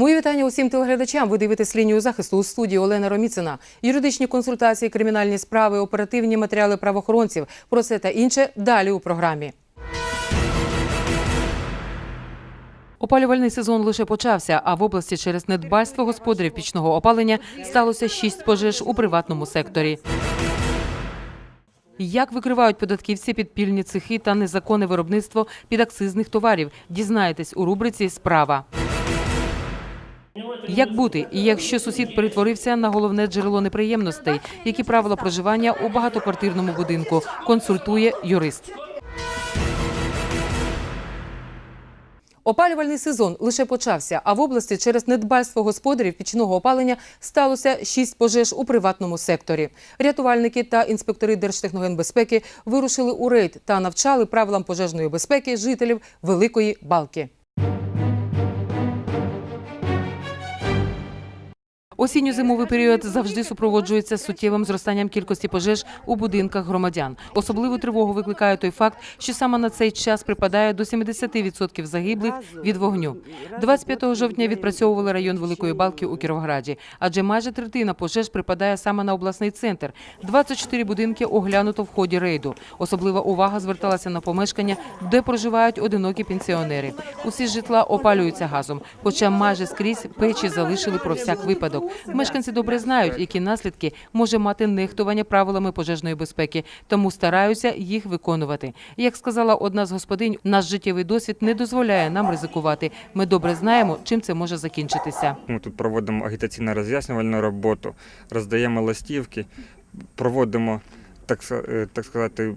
Мої вітання усім телеглядачам. Ви дивитесь лінію захисту у студії Олена Роміцина. Юридичні консультації, кримінальні справи, оперативні матеріали правоохоронців. Про це та інше далі у програмі. Опалювальний сезон лише почався, а в області через недбальство господарів пічного опалення сталося шість пожеж у приватному секторі. Як викривають податківці підпільні цехи та незаконне виробництво підакцизних товарів? Дізнаєтесь у рубриці Справа. Як бути, якщо сусід перетворився на головне джерело неприємностей, які правила проживання у багатоквартирному будинку, консультує юрист. Опалювальний сезон лише почався, а в області через недбальство господарів пічного опалення сталося шість пожеж у приватному секторі. Рятувальники та інспектори Держтехногенбезпеки вирушили у рейд та навчали правилам пожежної безпеки жителів Великої Балки. Осінньо-зимовий період завжди супроводжується суттєвим зростанням кількості пожеж у будинках громадян. Особливу тривогу викликає той факт, що саме на цей час припадає до 70% загиблих від вогню. 25 жовтня відпрацьовували район Великої Балки у Кіровграді, адже майже третина пожеж припадає саме на обласний центр. 24 будинки оглянуто в ході рейду. Особлива увага зверталася на помешкання, де проживають одинокі пенсіонери. Усі житла опалюються газом, хоча майже скрізь печі залишили про всяк випадок. Мешканці добре знають, які наслідки може мати нехтування правилами пожежної безпеки, тому стараються їх виконувати. Як сказала одна з господинь, наш життєвий досвід не дозволяє нам ризикувати. Ми добре знаємо, чим це може закінчитися. Ми тут проводимо агітаційно роз'яснювальну роботу, роздаємо листівки, проводимо так, е, так сказати,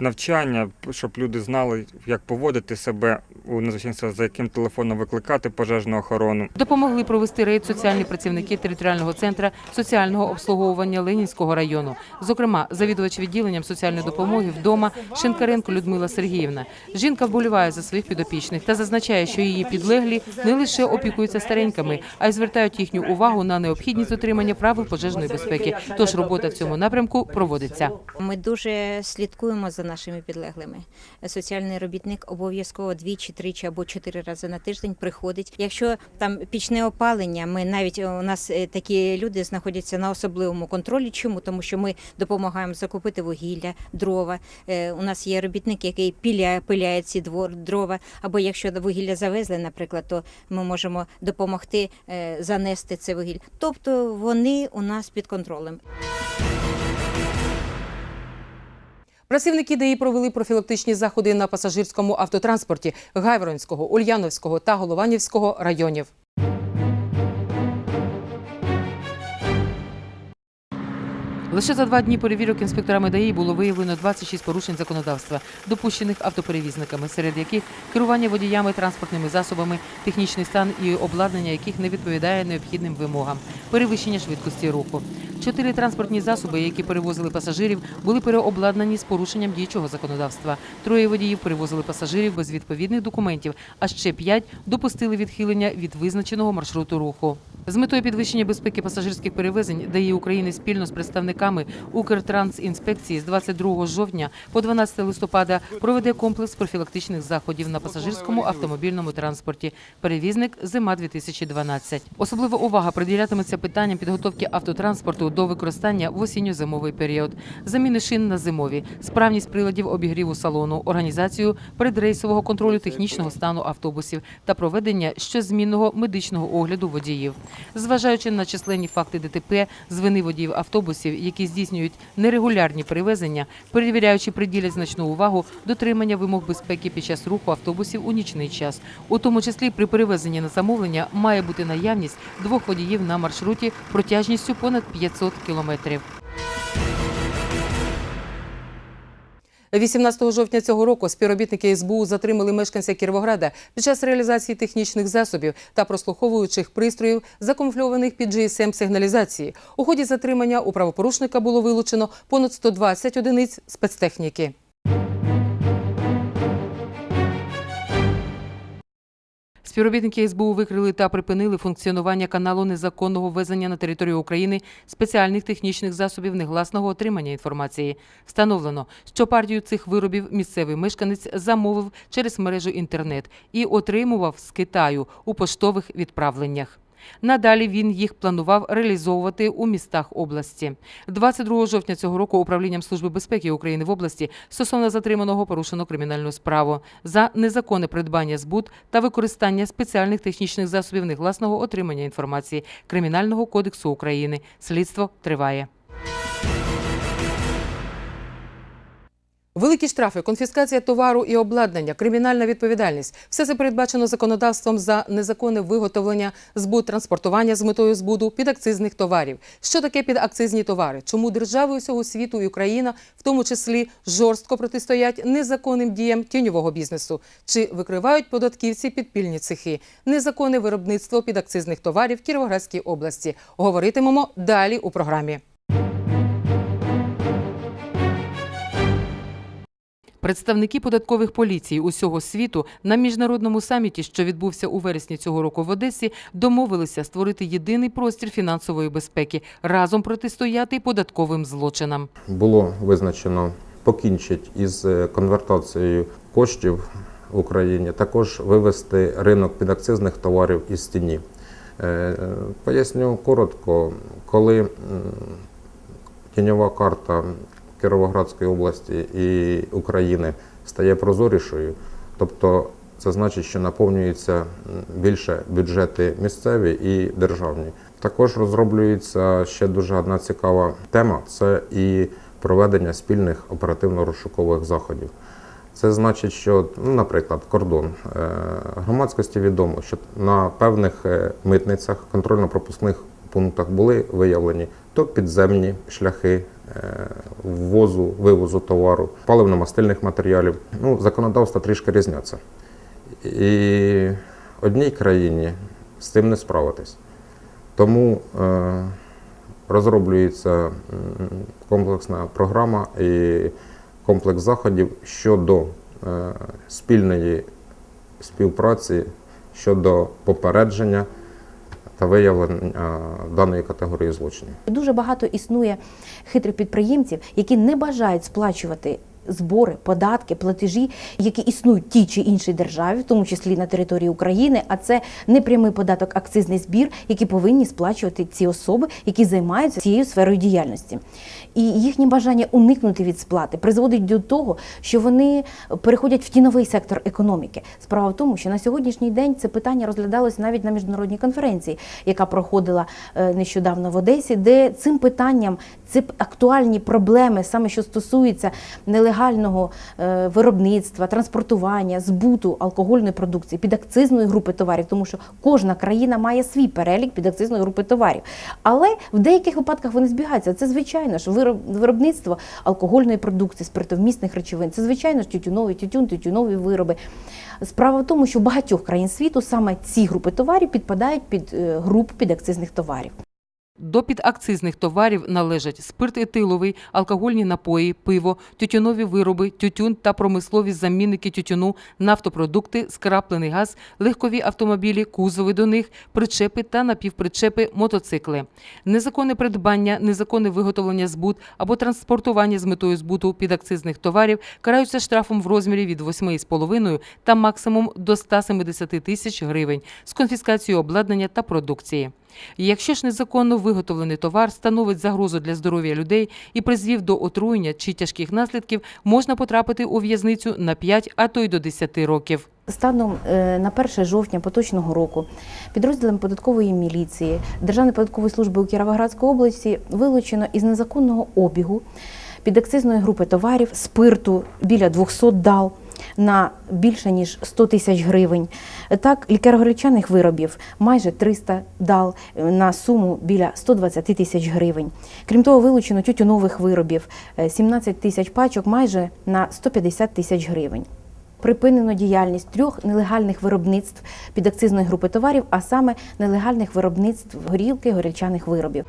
навчання, щоб люди знали, як поводити себе у незвичайності, за яким телефоном викликати пожежну охорону. Допомогли провести рейд соціальні працівники територіального центру соціального обслуговування Ленінського району. Зокрема, завідувач відділенням соціальної допомоги вдома Шинкаренко Людмила Сергіївна. Жінка вболіває за своїх підопічних та зазначає, що її підлеглі не лише опікуються стареньками, а й звертають їхню увагу на необхідність дотримання правил пожежної безпеки. Тож робота в цьому напрямку проводиться. Ми дуже слідкуємо за нашими підлеглими. Соціальний робітник обов'язково двічі, тричі або чотири рази на тиждень приходить. Якщо там пічне опалення, ми навіть у нас е, такі люди знаходяться на особливому контролі. Чому? Тому що ми допомагаємо закупити вугілля, дрова. Е, У нас є робітник, який піляє, пиляє ці двор, дрова. Або якщо вугілля завезли, наприклад, то ми можемо допомогти е, занести це вугілля. Тобто вони у нас під контролем. Працівники ДАІ провели профілактичні заходи на пасажирському автотранспорті Гайворонського, Ульяновського та Голованівського районів. Лише за два дні перевірок інспекторами ДАІ було виявлено 26 порушень законодавства, допущених автоперевізниками, серед яких керування водіями транспортними засобами, технічний стан і обладнання яких не відповідає необхідним вимогам, перевищення швидкості руху. Чотири транспортні засоби, які перевозили пасажирів, були переобладнані з порушенням діючого законодавства. Троє водіїв перевозили пасажирів без відповідних документів, а ще п'ять допустили відхилення від визначеного маршруту руху. З метою підвищення безпеки пасажирських перевезень ДАІ України спільно з представниками Укртрансінспекції з 22 жовтня по 12 листопада проведе комплекс профілактичних заходів на пасажирському автомобільному транспорті. Перевізник зима 2012 Особлива увага приділятиметься питанням підготовки автотранспорту до використання в осінньо-зимовий період, заміни шин на зимові, справність приладів обігріву салону, організацію передрейсового контролю технічного стану автобусів та проведення щозмінного медичного огляду водіїв. Зважаючи на численні факти ДТП з вини водіїв автобусів, які здійснюють нерегулярні перевезення, перевіряючи приділять значну увагу дотримання вимог безпеки під час руху автобусів у нічний час. У тому числі при перевезенні на замовлення має бути наявність двох водіїв на маршруті протяжністю понад 500 кілометрів. 18 жовтня цього року співробітники СБУ затримали мешканця Кіровограда під час реалізації технічних засобів та прослуховуючих пристроїв, закамуфльованих під GSM-сигналізації. У ході затримання у правопорушника було вилучено понад 120 одиниць спецтехніки. Співробітники СБУ викрили та припинили функціонування каналу незаконного ввезення на територію України спеціальних технічних засобів негласного отримання інформації. Встановлено, що партію цих виробів місцевий мешканець замовив через мережу інтернет і отримував з Китаю у поштових відправленнях. Надалі він їх планував реалізовувати у містах області. 22 жовтня цього року управлінням Служби безпеки України в області стосовно затриманого порушено кримінальну справу за незаконне придбання збут та використання спеціальних технічних засобів негласного отримання інформації Кримінального кодексу України. Слідство триває. Великі штрафи, конфіскація товару і обладнання, кримінальна відповідальність все це передбачено законодавством за незаконне виготовлення, збут, транспортування з метою збуду підакцизних товарів. Що таке підакцизні товари? Чому держави усього світу і Україна, в тому числі, жорстко протистоять незаконним діям тіньового бізнесу? Чи викривають податківці підпільні цехи? Незаконне виробництво підакцизних товарів в Кіровоградській області. Говоритимемо далі у програмі. Представники податкових поліцій усього світу на міжнародному саміті, що відбувся у вересні цього року в Одесі, домовилися створити єдиний простір фінансової безпеки, разом протистояти податковим злочинам. було визначено покінчить із е, конвертацією коштів в Україні, також вивести ринок підакцизних товарів із тіні. Е, Поясню коротко, коли тіньова карта Кіровоградської області і України стає прозорішою, тобто це значить, що наповнюються більше бюджети місцеві і державні. Також розроблюється ще дуже одна цікава тема це і проведення спільних оперативно-розшукових заходів. Це значить, що, ну, наприклад, кордон Е, громадськості відомо, що на певних е, митницях, контрольно-пропускних пунктах були виявлені то підземні шляхи е, ввозу, вивозу товару, паливно-мастильних матеріалів. Ну, законодавство трішки різняться. І одній країні з цим не справитись. Тому е, розроблюється комплексна програма і комплекс заходів щодо е, спільної співпраці щодо попередження та виявлення даної категорії злочинів. Дуже багато існує хитрих підприємців, які не бажають сплачувати. Збори, податки, платежі, які існують в тій чи іншій державі, в тому числі на території України, а це непрямий податок, акцизний збір, які повинні сплачувати ці особи, які займаються цією сферою діяльності. І їхнє бажання уникнути від сплати призводить до того, що вони переходять в тіновий сектор економіки. Справа в тому, що на сьогоднішній день це питання розглядалось навіть на міжнародній конференції, яка проходила е, нещодавно в Одесі, де цим питанням це актуальні проблеми, саме що стосуються нелегального е, виробництва, транспортування, збуту алкогольної продукції, підакцизної групи товарів, тому що кожна країна має свій перелік підакцизної групи товарів. Але в деяких випадках вони збігаються. Це звичайно ж виробництво алкогольної продукції, спиртовмісних речовин. Це звичайно ж тютюновий тютюн, тютюнові вироби. Справа в тому, що в багатьох країн світу саме ці групи товарів підпадають під е, групу підакцизних товарів. До підакцизних товарів належать спирт етиловий, алкогольні напої, пиво, тютюнові вироби, тютюн та промислові замінники тютюну, нафтопродукти, скраплений газ, легкові автомобілі, кузови до них, причепи та напівпричепи, мотоцикли. Незаконне придбання, незаконне виготовлення збут або транспортування з метою збуту підакцизних товарів караються штрафом в розмірі від 8,5 та максимум до 170 тисяч гривень з конфіскацією обладнання та продукції. Якщо ж незаконно виготовлений товар становить загрозу для здоров'я людей і призвів до отруєння чи тяжких наслідків, можна потрапити у в'язницю на 5, а то й до 10 років. Станом е, на 1 жовтня поточного року підрозділом податкової міліції Державної податкової служби у Кіровоградській області вилучено із незаконного обігу підакцизної групи товарів спирту біля 200 дал на більше ніж 100 тисяч гривень. Так, лікарогорячаних виробів майже 300 дал е, на суму біля 120 тисяч гривень. Крім того, вилучено тютюнових виробів е, 17 тисяч пачок майже на 150 тисяч гривень. Припинено діяльність трьох нелегальних виробництв підакцизної групи товарів, а саме нелегальних виробництв горілки, горілчаних виробів.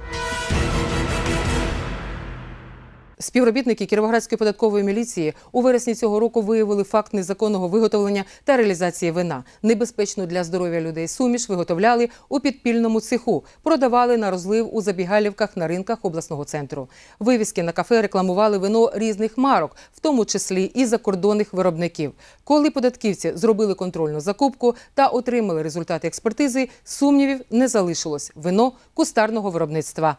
Співробітники Кіровоградської податкової міліції у вересні цього року виявили факт незаконного виготовлення та реалізації вина. Небезпечну для здоров'я людей суміш виготовляли у підпільному цеху, продавали на розлив у забігалівках на ринках обласного центру. Вивіски на кафе рекламували вино різних марок, в тому числі і закордонних виробників. Коли податківці зробили контрольну закупку та отримали результати експертизи, сумнівів не залишилось. Вино кустарного виробництва.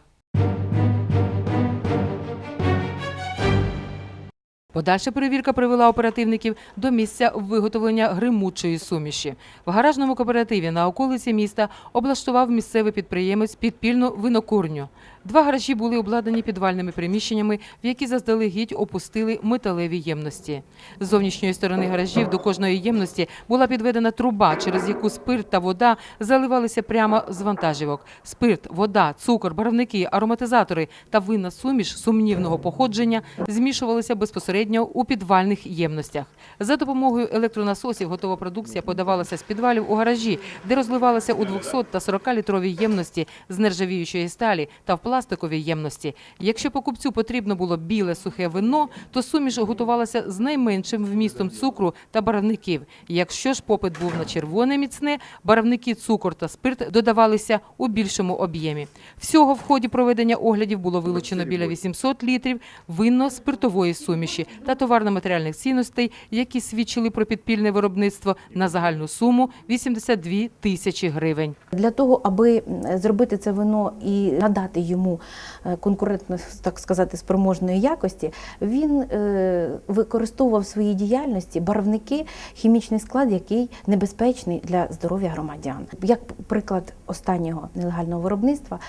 Подальша перевірка привела оперативників до місця виготовлення гримучої суміші. В гаражному кооперативі на околиці міста облаштував місцевий підприємець підпільну винокурню. Два гаражі були обладнані підвальними приміщеннями, в які заздалегідь опустили металеві ємності. З зовнішньої сторони гаражів до кожної ємності була підведена труба, через яку спирт та вода заливалися прямо з вантажівок. Спирт, вода, цукор, барвники, ароматизатори та винна суміш сумнівного походження змішувалися безпосередньо у підвальних ємностях. За допомогою електронасосів готова продукція подавалася з підвалів у гаражі, де розливалася у 200 та 40 літровій ємності з нержавіючої сталі та в пластиковій ємності. Якщо покупцю потрібно було біле сухе вино, то суміш готувалася з найменшим вмістом цукру та барвників. Якщо ж попит був на червоне міцне, барвники, цукор та спирт додавалися у більшому об'ємі. Всього в ході проведення оглядів було вилучено біля 800 літрів винно-спиртової суміші та товарно-матеріальних цінностей, які свідчили про підпільне виробництво на загальну суму 82 тисячі гривень. Для того, аби зробити це вино і надати йому е, конкурентно, так сказати, спроможної якості, він е, використовував в своїй діяльності барвники, хімічний склад, який небезпечний для здоров'я громадян. Як приклад останнього нелегального виробництва,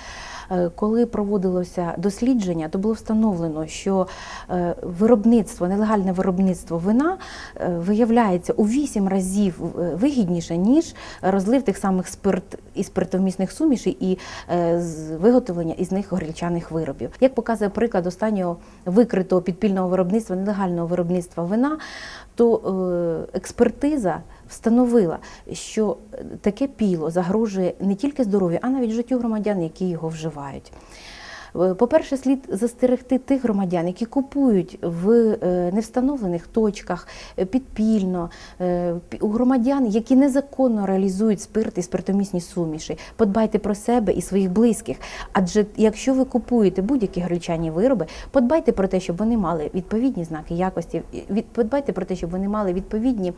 коли проводилося дослідження, то було встановлено, що е, виробництво, нелегальне виробництво вина е, виявляється у 8 разів е, вигідніше, ніж розлив тих самих спирт і спиртовмісних сумішей і е, виготовлення із них горілчаних виробів. Як показує приклад останнього викритого підпільного виробництва, нелегального виробництва вина, то е, експертиза встановила, що е, таке піло загрожує не тільки здоров'ю, а навіть життю громадян, які його вживають. Е, По-перше, слід застерегти тих громадян, які купують в е, невстановлених точках підпільно, у громадян, які незаконно реалізують спирт і спиртомісні суміші. Подбайте про себе і своїх близьких. Адже якщо ви купуєте будь-які горілчані вироби, подбайте про те, щоб вони мали відповідні знаки якості, подбайте про те, щоб вони мали відповідні.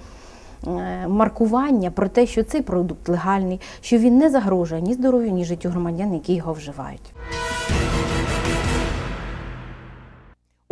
Е, Маркування про те, що цей продукт легальний, що він не загрожує ні здоров'ю, ні життю громадян, які його вживають.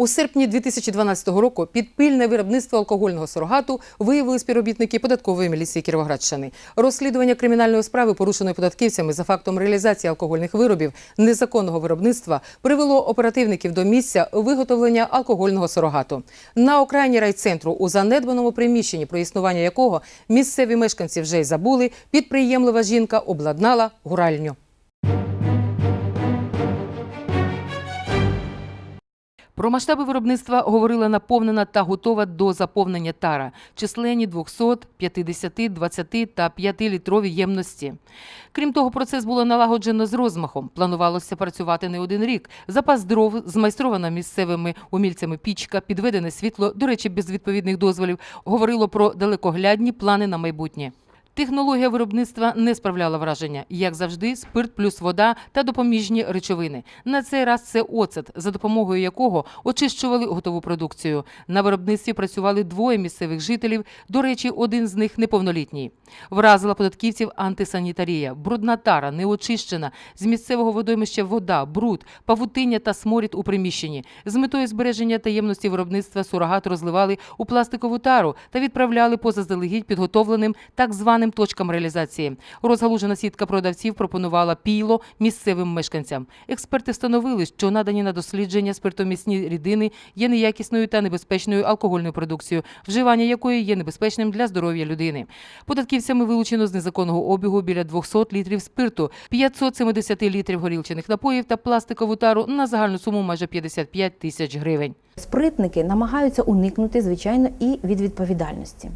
У серпні 2012 року підпільне виробництво алкогольного сурогату виявили співробітники податкової міліції Кіровоградщини. Розслідування кримінальної справи, порушеної податківцями за фактом реалізації алкогольних виробів незаконного виробництва, привело оперативників до місця виготовлення алкогольного сурогату. На окраїні райцентру, у занедбаному приміщенні, про існування якого місцеві мешканці вже й забули, підприємлива жінка обладнала гуральню. Про масштаби виробництва говорила наповнена та готова до заповнення тара, численні 200, 50, 20 та 5-літрові ємності. Крім того, процес було налагоджено з розмахом. Планувалося працювати не один рік. Запас дров, змайстрована місцевими умільцями пічка, підведене світло, до речі, без відповідних дозволів, говорило про далекоглядні плани на майбутнє. Технологія виробництва не справляла враження. Як завжди, спирт плюс вода та допоміжні речовини. На цей раз це оцет, за допомогою якого очищували готову продукцію. На виробництві працювали двоє місцевих жителів. До речі, один з них неповнолітній. Вразила податківців антисанітарія, брудна тара, неочищена, з місцевого водоймища вода, бруд, павутиння та сморід у приміщенні. З метою збереження таємності виробництва сурогат розливали у пластикову тару та відправляли по заздалегідь підготовленим так званим точкам реалізації. Розгалужена сітка продавців пропонувала піло місцевим мешканцям. Експерти встановили, що надані на дослідження спиртомісні рідини є неякісною та небезпечною алкогольною продукцією, вживання якої є небезпечним для здоров'я людини. Податківцями вилучено з незаконного обігу біля 200 літрів спирту, 570 літрів горілчаних напоїв та пластикову тару на загальну суму майже 55 тисяч гривень. Спритники намагаються уникнути, звичайно, і від відповідальності.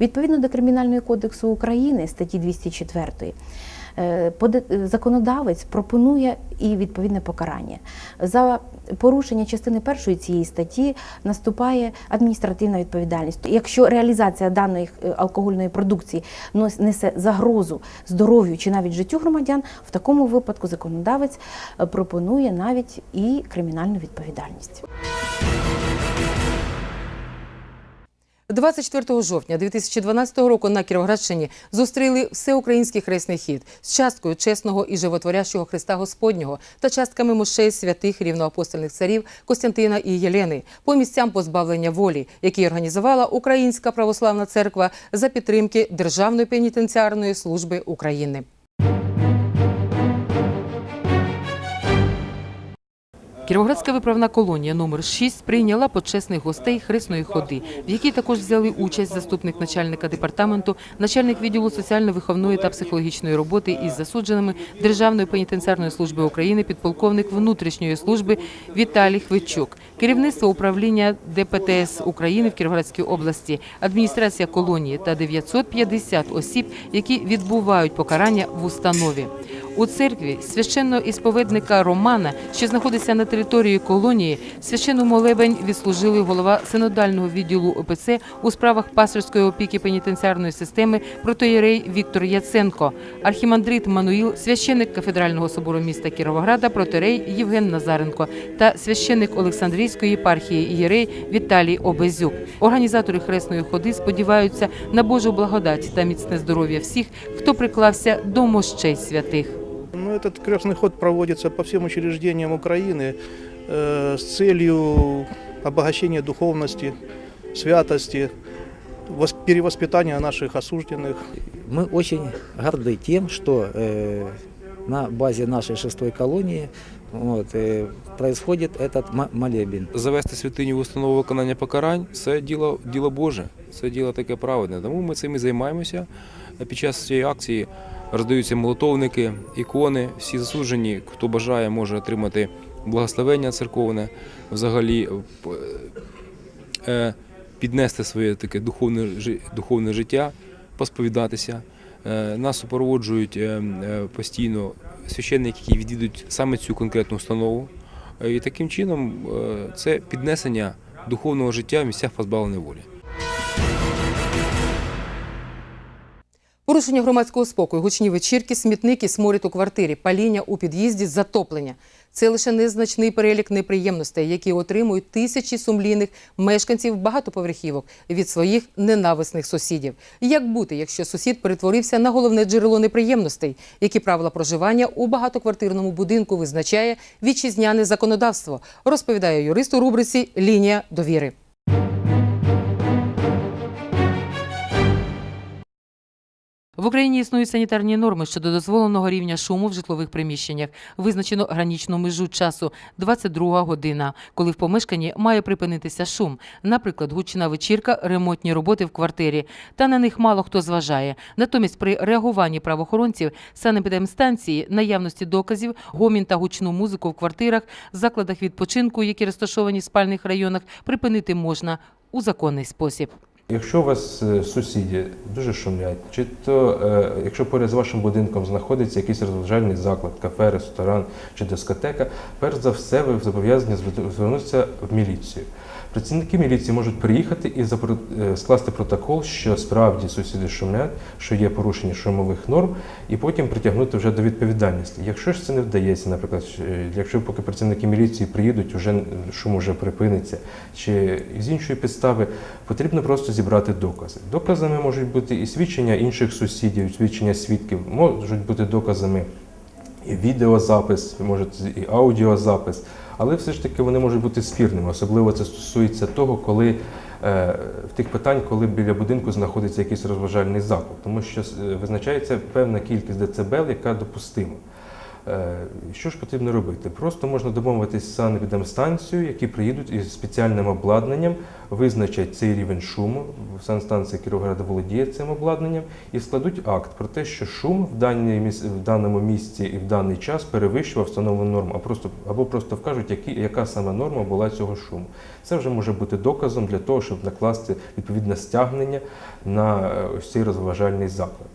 Відповідно до Кримінального кодексу України статті 204 е, е, законодавець пропонує і відповідне покарання. За порушення частини першої цієї статті наступає адміністративна відповідальність. Якщо реалізація даної е, алкогольної продукції несе загрозу здоров'ю чи навіть життю громадян, в такому випадку законодавець пропонує навіть і кримінальну відповідальність. 24 жовтня 2012 року на Кіровоградщині зустріли всеукраїнський хресний хід з часткою чесного і животворящого Христа Господнього та частками мощей святих рівноапостольних царів Костянтина і Єлени по місцям позбавлення волі, які організувала Українська православна церква за підтримки Державної пенітенціарної служби України. Кіровоградська виправна колонія номер 6 прийняла почесних гостей хресної ходи, в якій також взяли участь заступник начальника департаменту, начальник відділу соціально-виховної та психологічної роботи із засудженими Державної пенітенціарної служби України, підполковник внутрішньої служби Віталій Хвичук, керівництво управління ДПТС України в Кіровоградській області, адміністрація колонії та 950 осіб, які відбувають покарання в установі. У церкві священного ісповедника Романа, що знаходиться на території колонії, священну молебень відслужили голова синодального відділу ОПЦ у справах пасторської опіки пенітенціарної системи протоєрей Віктор Яценко, архімандрит Мануїл, священник кафедрального собору міста Кіровограда, протоєрей Євген Назаренко та священник Олександрійської єпархії Єрей Віталій Обезюк. Організатори хресної ходи сподіваються на Божу благодать та міцне здоров'я всіх, хто приклався до мощей святих. Ну, этот крестный ход проводится по всем учреждениям Украины э, с целью обогащения духовности, святости, вос- перевоспитания наших осужденных. Мы очень горды тем, что э, на базе нашей шестой колонии вот, э, происходит этот мо- молебен. завести святиню в установу виконання покарань це діло, діло Боже, це діло таке праведне. Тому ми цим і займаємося. Під час цієї акції роздаються молотовники, ікони. Всі засуджені, хто бажає, може отримати благословення церковне, взагалі е, піднести своє таке духовне, духовне життя, посповідатися. Е, Нас супроводжують е, е, постійно священники, які відвідують саме цю конкретну установу. Е, І таким чином е, це піднесення духовного життя в місцях позбавлення волі. Порушення громадського спокою, гучні вечірки, смітники, сморід у квартирі, паління у під'їзді, затоплення. Це лише незначний перелік неприємностей, які отримують тисячі сумлінних мешканців багатоповерхівок від своїх ненависних сусідів. Як бути, якщо сусід перетворився на головне джерело неприємностей? Які правила проживання у багатоквартирному будинку визначає вітчизняне законодавство? Розповідає юрист у рубриці Лінія довіри. В Україні існують санітарні норми щодо дозволеного рівня шуму в житлових приміщеннях. Визначено гранічну межу часу 22 година, коли в помешканні має припинитися шум. Наприклад, гучна вечірка, ремонтні роботи в квартирі. Та на них мало хто зважає. Натомість при реагуванні правоохоронців санепідемстанції, наявності доказів, гомін та гучну музику в квартирах, закладах відпочинку, які розташовані в спальних районах, припинити можна у законний спосіб. Якщо у вас сусіді сусіди дуже шумлять, чи то е, якщо поряд з вашим будинком знаходиться якийсь розважальний заклад, кафе, ресторан чи дискотека, перш за все ви зобов'язані звер- звернутися в міліцію. Працівники міліції можуть приїхати і е, скласти протокол, що справді сусіди шумлять, що є порушення шумових норм, і потім притягнути вже до відповідальності. Якщо ж це не вдається, наприклад, е, якщо поки працівники міліції приїдуть, вже шум вже припиниться, чи з іншої підстави, потрібно просто зібрати докази. Доказами можуть бути і свідчення інших сусідів, свідчення свідків, можуть бути доказами і відеозапис, може і аудіозапис, але все ж таки вони можуть бути спірними. Особливо це стосується того, коли е, в тих питань, коли біля будинку знаходиться якийсь розважальний заклад, тому що е, визначається певна кількість децибел, яка допустима. Е, Що ж потрібно робити? Просто можна домовитися з санепідемстанцією, які приїдуть із спеціальним обладнанням, визначать цей рівень шуму. Санстанція Кіровограда володіє цим обладнанням і складуть акт про те, що шум в, даній, в даному місці і в даний час перевищував встановлену норму, а просто, або просто вкажуть, які, яка саме норма була цього шуму. Це вже може бути доказом для того, щоб накласти відповідне стягнення на е, ось цей розважальний заклад.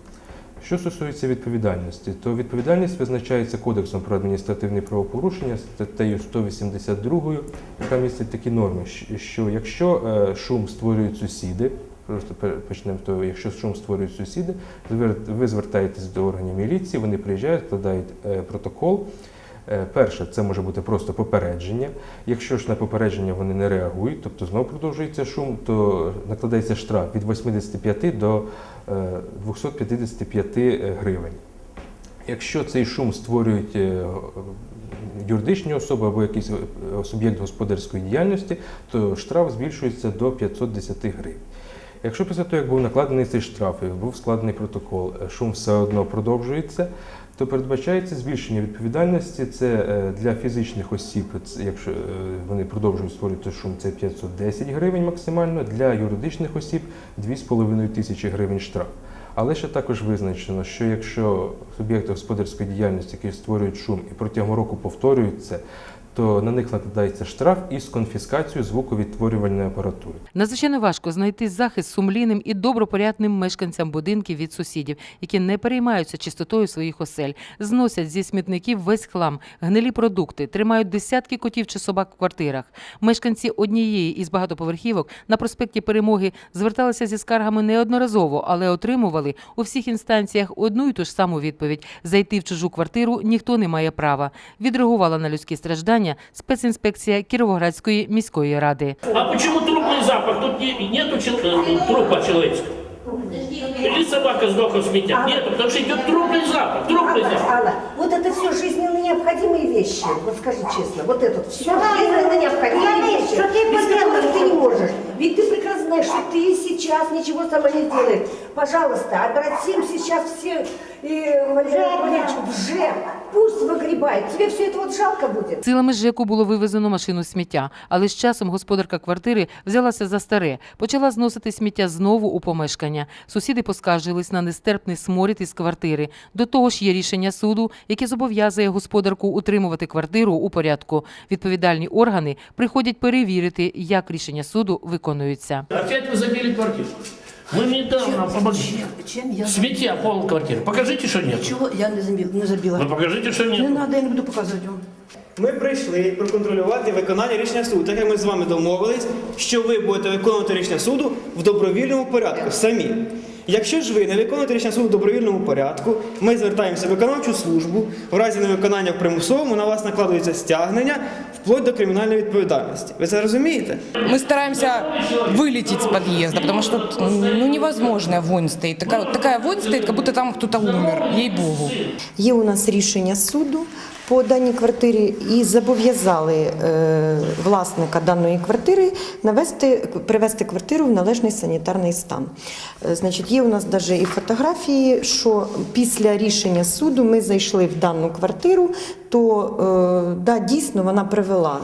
Що стосується відповідальності, то відповідальність визначається Кодексом про адміністративні правопорушення статтею 182, яка містить такі норми, що якщо е, шум створюють сусіди, просто почнемо то, якщо шум створюють сусіди, ви звертаєтесь до органів міліції, вони приїжджають, складають е, протокол. Е, Перше, це може бути просто попередження. Якщо ж на попередження вони не реагують, тобто знову продовжується шум, то накладається штраф від 85 до е, 255 гривень. Якщо цей шум створюють е, юридичні особи або якийсь е, суб'єкт господарської діяльності, то штраф збільшується до 510 гривень. Якщо після того, як був накладений цей штраф і був складений протокол, е, шум все одно продовжується, то передбачається збільшення відповідальності. Це е, для фізичних осіб, якщо е, вони продовжують створювати шум, це 510 гривень максимально, для юридичних осіб 2,5 тисячі гривень штраф. Але ще також визначено, що якщо суб'єкти господарської діяльності, які створюють шум і протягом року повторюють це, то на них накладається штраф із конфіскацією звуковідтворювальної апаратури. Надзвичайно важко знайти захист сумлінним і добропорядним мешканцям будинків від сусідів, які не переймаються чистотою своїх осель, зносять зі смітників весь хлам, гнилі продукти, тримають десятки котів чи собак в квартирах. Мешканці однієї із багатоповерхівок на проспекті Перемоги зверталися зі скаргами неодноразово, але отримували у всіх інстанціях одну і ту ж саму відповідь: зайти в чужу квартиру ніхто не має права. Відреагувала на людські страждання спецінспекція Кіровоградської міської ради. А почему трупный запах? Тут не- нету чел- э, трупа человеческого. Или собака сдохла в сметях? Нет, потому что идет трупный запах. Трупный Алла, запах. Алла, вот это все жизненно необходимые вещи. Вот скажи честно, вот это все жизненно необходимые вещи. без которых ты не можешь. Ведь ты прекрасно знаешь, что ты сейчас ничего сама не делаешь. Пожалуйста, обратим сейчас все и Валерий Анатольевич в ЖЭК. Пусть выгребает. Тебе все это вот жалко будет. Силами ЖЕКу було вивезено машину сміття, але з часом господарка квартири взялася за старе, почала зносити сміття знову у помешкання. Сусіди поскаржились на нестерпний сморід із квартири. До того ж є рішення суду, яке зобов'язує господарку утримувати квартиру у порядку. Відповідальні органи приходять перевірити, як рішення суду виконуються. Опять вы забили квартиру. Мы недавно помогли. Чем я Сметья пол квартиры. Покажите, что нет. Чего я не забила? Не забила. Ну покажите, что Не надо, я не буду показувати вам. Ми прийшли проконтролювати виконання рішення суду, так як ми з вами домовились, що ви будете виконувати рішення суду в добровільному порядку самі. Якщо ж ви не виконуєте рішення суду в добровільному порядку, ми звертаємося в виконавчу службу. В разі невиконання в примусовому на вас накладується стягнення вплоть до кримінальної відповідальності. Ви це розумієте? Мы стараемся вылететь с подъезда, потому что тут, ну, невозможная вонь стоит. Такая, такая вонь стоит, как будто там кто-то умер, ей-богу. Є у нас рішення суду по даній квартирі і зобов'язали е, власника даної квартири навести, привести квартиру в належний санітарний стан. Е, значить, є у нас навіть і фотографії, що після рішення суду ми зайшли в дану квартиру, то е, да, дійсно вона привела.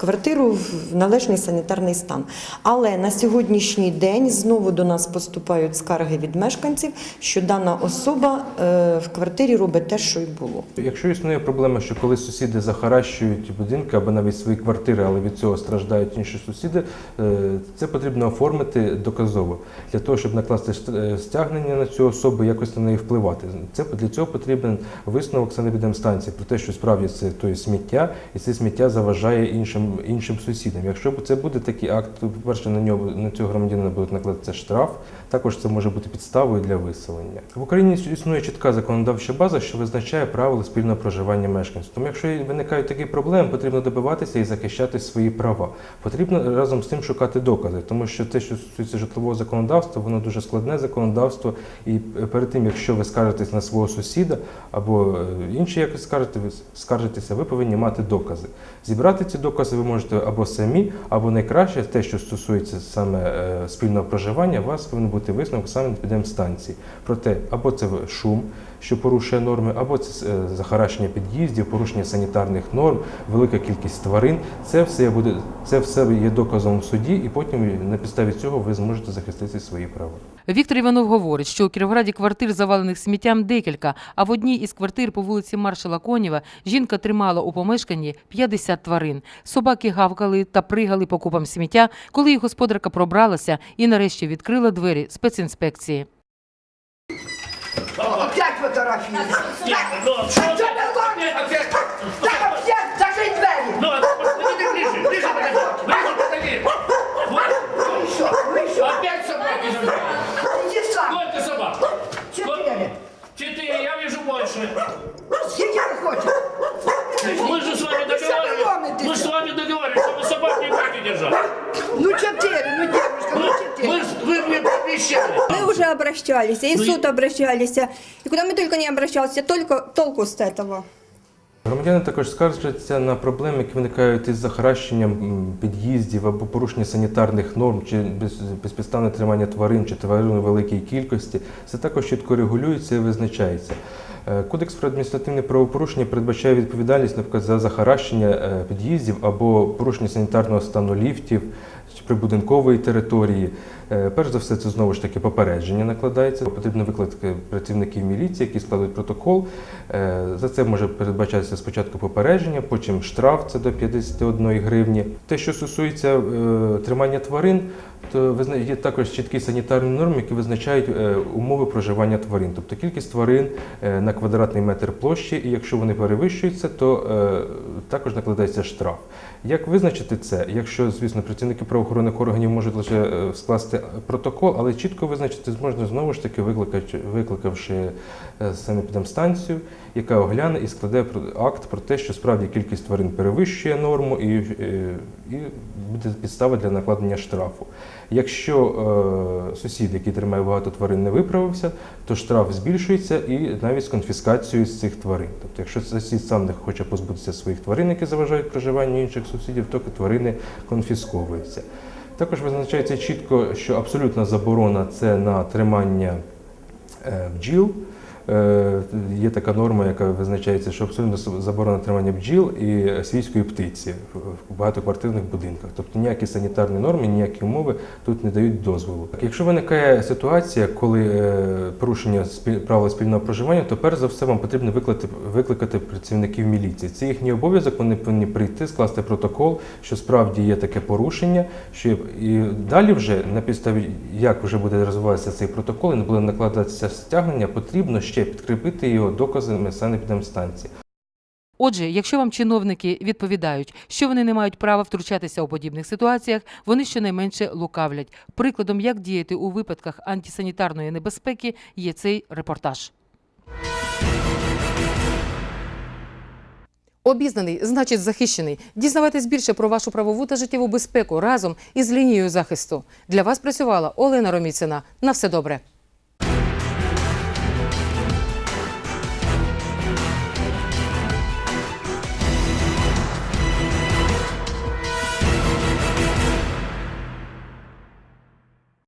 Квартиру в належний санітарний стан. Але на сьогоднішній день знову до нас поступають скарги від мешканців, що дана особа е, в квартирі робить те, що й було. Якщо існує проблема, що коли сусіди захаращують будинки або навіть свої квартири, але від цього страждають інші сусіди, е, це потрібно оформити доказово для того, щоб накласти е, стягнення на цю особу, якось на неї впливати. Це для цього потрібен висновок санепідемстанції про те, що справді це то є сміття, і це сміття заважає іншим іншим сусідам. Якщо це буде такий акт, то по-перше, на нього на цього громадянина буде накладатися штраф. Також це може бути підставою для виселення. В Україні існує чітка законодавча база, що визначає правила спільного проживання мешканців. Тому, якщо виникають такі проблеми, потрібно добиватися і захищати свої права. Потрібно разом з тим шукати докази, тому що те, що стосується житлового законодавства, воно дуже складне законодавство. І перед тим, якщо ви скаржитесь на свого сусіда або е, інші якось скаржите, скаржитеся, ви повинні мати докази. Зібрати ці докази ви можете або самі, або найкраще те, що стосується саме е, спільного проживання, у вас повинен бути висновок саме станції. Про те, або це шум, що порушує норми, або це е, захаращення під'їздів, порушення санітарних норм, велика кількість тварин. Це все буде, це все є доказом в суді, і потім на підставі цього ви зможете захистити свої права. Віктор Іванов говорить, що у Кіровограді квартир, завалених сміттям, декілька, а в одній із квартир по вулиці Маршала Конєва жінка тримала у помешканні 50 тварин. Собаки гавкали та пригали по купам сміття, коли їх господарка пробралася і нарешті відкрила двері спецінспекції. фотографию. Ну, что вы договаривались. ломитесь? Мы с вами договаривались, чтобы собак не будете держать. Ну четыре, ну девушка, ну Мы, четыре. мы, вы мне пообещали. Мы уже обращались, и в Ну, суд обращались, и куда мы только не обращались, только толку с этого. Громадяни також скаржаться на проблеми, які виникають із захаращенням м, під'їздів або порушення санітарних норм, чи без- безпідставне тримання тварин, чи тварин у великій кількості. Це також чітко регулюється і визначається. Е, Кодекс про адміністративне правопорушення передбачає відповідальність, наприклад, за захаращення е, під'їздів або порушення санітарного стану ліфтів прибудинкової території. Е, Перш за все, це знову ж таки попередження накладається. Потрібно викликати працівників міліції, які складуть протокол. Е, За це може передбачатися спочатку попередження, потім штраф це до 51 гривні. Те, що стосується е, тримання тварин, то є також чіткі санітарні норми, які визначають умови проживання тварин, тобто кількість тварин на квадратний метр площі, і якщо вони перевищуються, то також накладається штраф. Як визначити це? Якщо, звісно, працівники правоохоронних органів можуть лише е, скласти протокол, але чітко визначити можна знову ж таки, викликавши, е, санепідемстанцію, яка огляне і складе акт про те, що справді кількість тварин перевищує норму і, е, і буде підстава для накладення штрафу. Якщо е, сусід, який тримає багато тварин, не виправився, то штраф збільшується і навіть з конфіскацією з цих тварин. Тобто, якщо сусід сам не хоче позбутися своїх тварин, які заважають проживанню інших сусідів, то тварини конфісковуються. Також визначається чітко, що абсолютна заборона це на тримання е, бджіл. Е, Є така норма, яка визначається, що абсолютно заборона тримання бджіл і свійської птиці в багатоквартирних будинках. Тобто ніякі санітарні норми, ніякі умови тут не дають дозволу. Якщо виникає ситуація, коли е, порушення правил спільного проживання, то перш за все вам потрібно викликати, викликати працівників міліції. Це їхній обов'язок, вони повинні прийти, скласти протокол, що справді є таке порушення, що і далі вже на підставі, як вже буде розвиватися цей протокол, і не буде накладатися стягнення, потрібно ще підкріпити його доказами санепідемстанції. Отже, якщо вам чиновники відповідають, що вони не мають права втручатися у подібних ситуаціях, вони щонайменше лукавлять. Прикладом, як діяти у випадках антисанітарної небезпеки, є цей репортаж. Обізнаний, значить захищений. Дізнавайтесь більше про вашу правову та життєву безпеку разом із лінією захисту. Для вас працювала Олена Роміцина. На все добре.